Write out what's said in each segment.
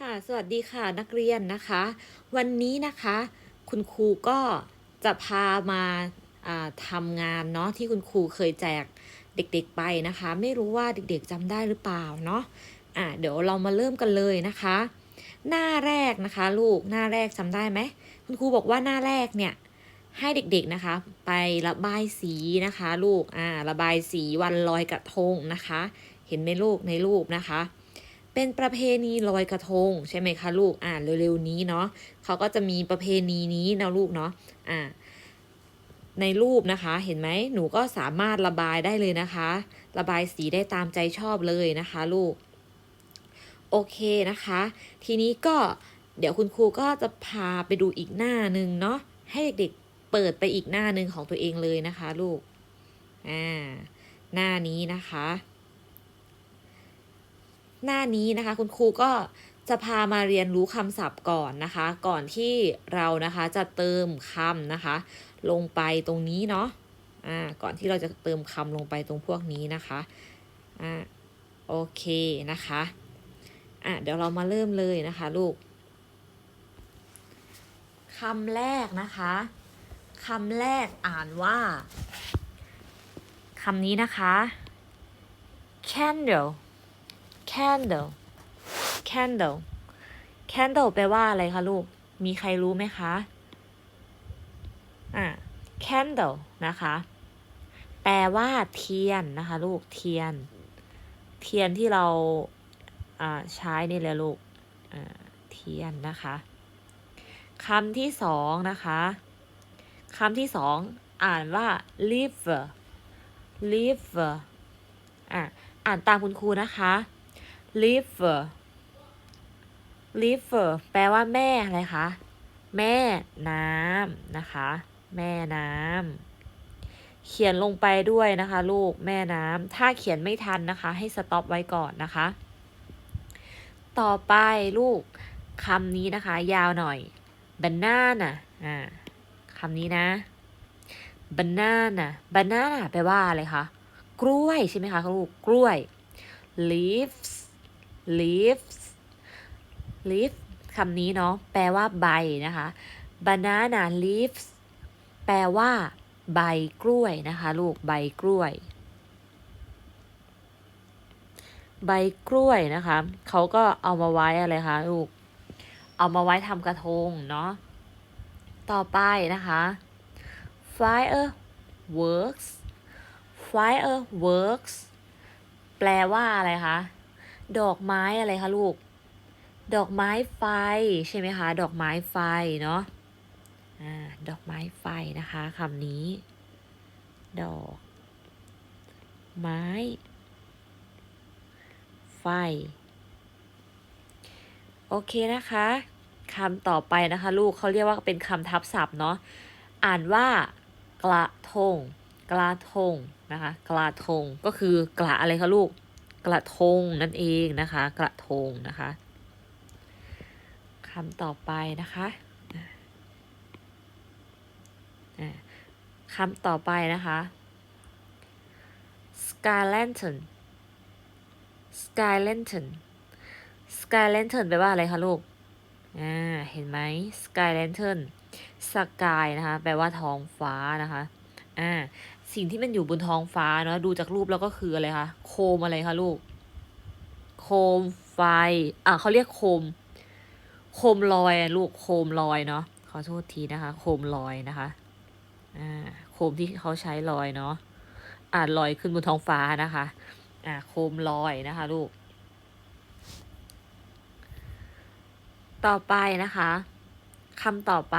ค่ะ สวัสดีค่ะนักเรียนนะคะ วันนี้นะคะ คุณครูก็จะพามาาทำงานเนาะที่คุณครูเคยแจกเด็กๆไปนะคะ ไม่รู้ว่าเด็กๆจำได้หรือเปล่าเนาะอะเดี๋ยวเรามาเริ่มกันเลยนะคะ หน้าแรกนะคะลูกหน้าแรกจำได้ไหมคุณครูบอกว่าหน้าแรกเนี่ยให้เด็กๆนะคะ ไประบายสีนะคะ ลูกอ่าระบายสีวันลอยกระทงนะคะ เห็นไหมลูกในรูปนะคะ เป็นประเพณีลอยกระทง ใช่ไหมคะลูก อ่าเร็วๆนี้เนาะเขาก็จะมีประเพณีนี้นะลูกเนาะ อ่า ในรูปนะคะ เห็นไหมหนูก็สามารถระบายได้เลยนะคะ ระบายสีได้ตามใจชอบเลยนะคะลูก โอเคนะคะ ทีนี้ก็เดี๋ยวคุณครูก็จะพาไปดูอีกหน้าหนึ่งเนาะ ให้เด็กๆเปิดไปอีกหน้าหนึ่งของตัวเองเลยนะคะ ลูก อ่า หน้านี้นะคะ หน้านี้นะคะ คุณครูก็จะพามาเรียนรู้คำศัพท์ก่อนนะคะ ก่อนที่เรานะคะจะเติมคำนะคะ ลงไปตรงนี้เนาะอ่าก่อนที่เราจะเติมคำลงไปตรงพวกนี้นะคะอ่าโอเคนะคะอะเดี๋ยวเรามาเริ่มเลยนะคะลูกคำแรกนะคะคำแรกอ่านว่าคำนี้นะคะ candle candle candle candle แปลว่าอะไรคะลูก มีใครรู้ไหมคะ อ่า candle นะคะ แปลว่าเทียนนะคะ ลูก เทียน เทียนที่เราอ่าใช้นี่แหละลูกเทียนนะคะคำที่สองนะคะคำที่สองอ่านว่า liver liver อะอ่านตามคุณครูนะคะ liver liver แปลว่าแม่อะไรคะ แม่น้ำนะคะ แม่น้ำเขียนลงไปด้วยนะคะ ลูกแม่น้ำถ้าเขียนไม่ทันนะคะ ให้สต็อปไว้ก่อนนะคะ ต่อไปลูกคำนี้นะคะ ยาวหน่อย banana อ่าคำนี้นะ banana banana แปลว่าอะไรคะ กล้วยใช่ไหมคะลูก กล้วย leaves leaves leaf คำนี้เนาะแปลว่าใบนะคะ banana leaves แปลว่า ใบกล้วยนะคะ ลูกใบกล้วย ใบกล้วยนะคะเขาก็เอามาไว้อะไรคะลูก เอามาไว้ทำกระทงเนาะต่อไปนะคะ fireworks fireworks แปลว่าอะไรคะ ดอกไม้อะไรคะลูก ดอกไม้ไฟใช่ไหมคะ ดอกไม้ไฟเนาะอ่าดอกไม้ไฟนะคะคำนี้ ดอก ไม้ ไฟ โอเคนะคะคำต่อไปนะคะ ลูกเขาเรียกว่าเป็นคำทับศัพท์เนาะอ่านว่ากระทงกระทงนะคะกระทงก็คือกระอะไรคะลูก กระทงนั่นเองนะคะ กระทงนะคะคำต่อไปนะคะคำต่อไปนะคะ sky lantern sky lantern sky lantern แปลว่าอะไรคะลูก อ่า เห็นไหม sky lantern sky นะคะ แปลว่าท้องฟ้านะคะ อ่า สิ่งที่มันอยู่บนท้องฟ้าเนาะดูจากรูปแล้วก็คืออะไรคะโคมอะไรคะลูก โคมไฟ อ่าเขาเรียกโคม โคมลอยลูกโคมลอยเนาะขอโทษทีนะคะ โคมลอยนะคะอ่าโคมที่เขาใช้ลอยเนาะอ่าลอยขึ้นบนท้องฟ้านะคะ อ่าโคมลอยนะคะ ลูก ต่อไปนะคะคำต่อไป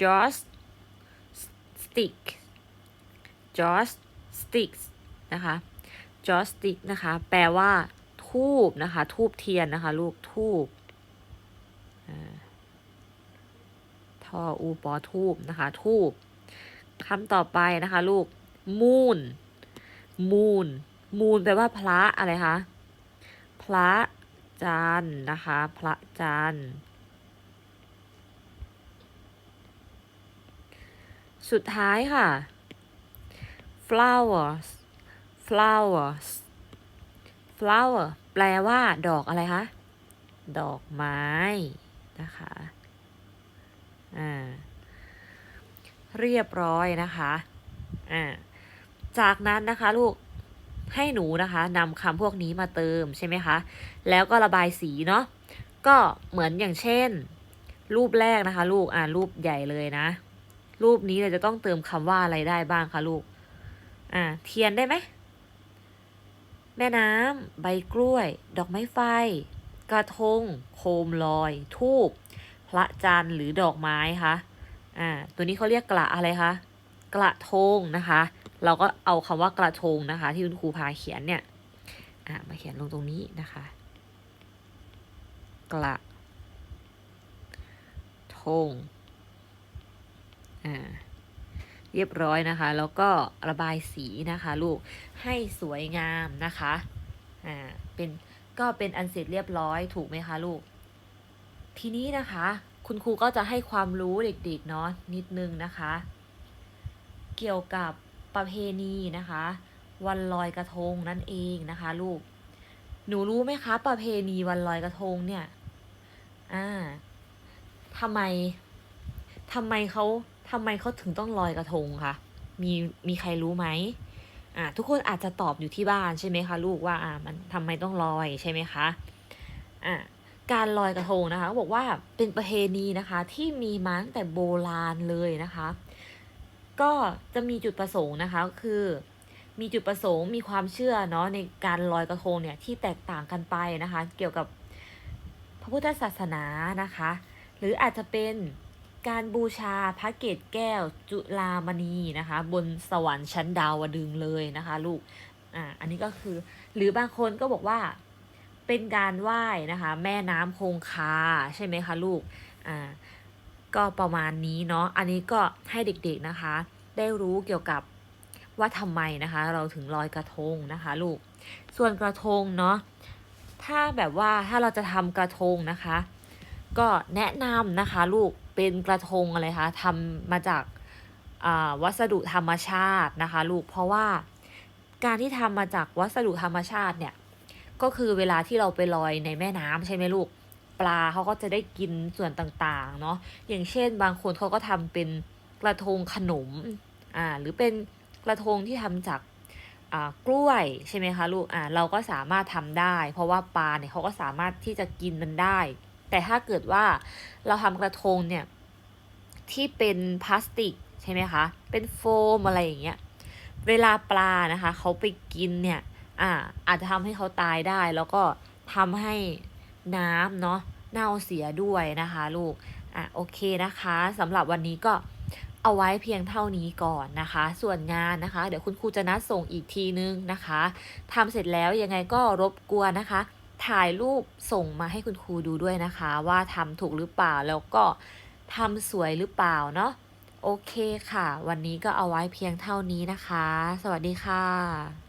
joss stick joss sticks นะคะ joss stick นะคะ แปลว่าทูบนะคะ ทูบเทียนนะคะ ลูกทูบทออูปอทูบนะคะ ทูบคำต่อไปนะคะ ลูก moon moon moon แปลว่าพระอะไรคะ พระจันนะคะ พระจันสุดท้ายค่ะ flowers flowers flower แปลว่าดอกอะไรคะ ดอกไม้ นะคะ อ่า เรียบร้อยนะคะ อ่า จากนั้นนะคะลูก ให้หนูนะคะนำคำพวกนี้มาเติมใช่ไหมคะ แล้วก็ระบายสีเนาะ ก็เหมือนอย่างเช่น รูปแรกนะคะ ลูก อ่ารูปใหญ่เลยนะ รูปนี้เราจะต้องเติมคำว่าอะไรได้บ้างคะลูก อ่าเทียนได้ไหม แม่น้ำใบกล้วย ดอกไม้ไฟ กระทง โคมลอย ทูบพระจันทร์หรือดอกไม้คะอ่าตัวนี้เขาเรียกกระอะไรคะกระทงนะคะ เราก็เอาคำว่ากระทงนะคะ ที่คุณครูพาเขียนเนี่ยอ่ามาเขียนลงตรงนี้นะคะ กระทงอ่า เรียบร้อยนะคะ แล้วก็ระบายสีนะคะลูกให้สวยงามนะคะอ่าเป็นก็เป็นอันเสร็จเรียบร้อยถูกไหมคะลูก ทีนี้นะคะ คุณครูก็จะให้ความรู้เด็กๆเนาะนิดนึงนะคะ เกี่ยวกับประเพณีนะคะ วันลอยกระทงนั่นเองนะคะลูกหนูรู้ไหมคะ ประเพณีวันลอยกระทงเนี่ย อ่าทำไมทำไมเขา ทำไมเขาถึงต้องลอยกระทงคะมีมีใครรู้ไหมอ่าทุกคนอาจจะตอบอยู่ที่บ้านใช่ไหมคะลูกว่าอ่ามันทำไมต้องลอยใช่ไหมคะอ่าการลอยกระทงนะคะบอกว่าเป็นประเพณีนะคะที่มีมาตั้งแต่โบราณเลยนะคะ ก็จะมีจุดประสงค์นะคะคือมีจุดประสงค์มีความเชื่อเนาะในการลอยกระทงเนี่ยที่แตกต่างกันไปนะคะ เกี่ยวกับพระพุทธศาสนานะคะ หรืออาจจะเป็น การบูชาพระเกศแก้วจุลามณีนะคะ บนสวรรค์ชั้นดาวดึงเลยนะคะ ลูกอ่าอันนี้ก็คือ หรือบางคนก็บอกว่าเป็นการไหว้นะคะ แม่น้ำคงคาใช่ไหมคะลูกอ่าก็ประมาณนี้เนาะอันนี้ก็ให้เด็กๆนะคะ ได้รู้เกี่ยวกับว่าทำไมนะคะ เราถึงลอยกระทงนะคะ ลูกส่วนกระทงเนาะถ้าแบบว่าถ้าเราจะทำกระทงนะคะ ก็แนะนำนะคะ ลูก เป็นกระทงอะไรคะทำมาจากวัสดุธรรมชาตินะคะลูกเพราะว่าการที่ทำมาจากวัสดุธรรมชาติเนี่ยก็คือเวลาที่เราไปลอยในแม่น้ำใช่ไหมลูกปลาเขาก็จะได้กินส่วนต่างๆเนาะอย่างเช่น บางคนเขาก็ทำเป็นกระทงขนมอ่าหรือเป็นกระทงที่ทำจากอ่ากล้วยใช่ไหมคะลูกอ่าเราก็สามารถทำได้ เพราะว่าปลาเนี่ยเขาก็สามารถที่จะกินมันได้ แต่ถ้าเกิดว่าเราทำกระทงเนี่ยที่เป็นพลาสติกใช่ไหมคะ เป็นโฟมอะไรอย่างเงี้ย เวลาปลานะคะเขาไปกินเนี่ย อ่า อาจจะทำให้เขาตายได้ แล้วก็ทำให้น้ำเนาะเน่าเสียด้วยนะคะลูก อะโอเคนะคะสำหรับวันนี้ก็เอาไว้เพียงเท่านี้ก่อนนะคะ ส่วนงานนะคะ เดี๋ยวคุณครูจะนัดส่งอีกทีนึงนะคะทำเสร็จแล้วยังไงก็รบกวนนะคะ ถ่ายรูปส่งมาให้คุณครูดูด้วยนะคะ ว่าทำถูกหรือเปล่าแล้วก็ทำสวยหรือเปล่าเนาะโอเคค่ะ วันนี้ก็เอาไว้เพียงเท่านี้นะคะ สวัสดีค่ะ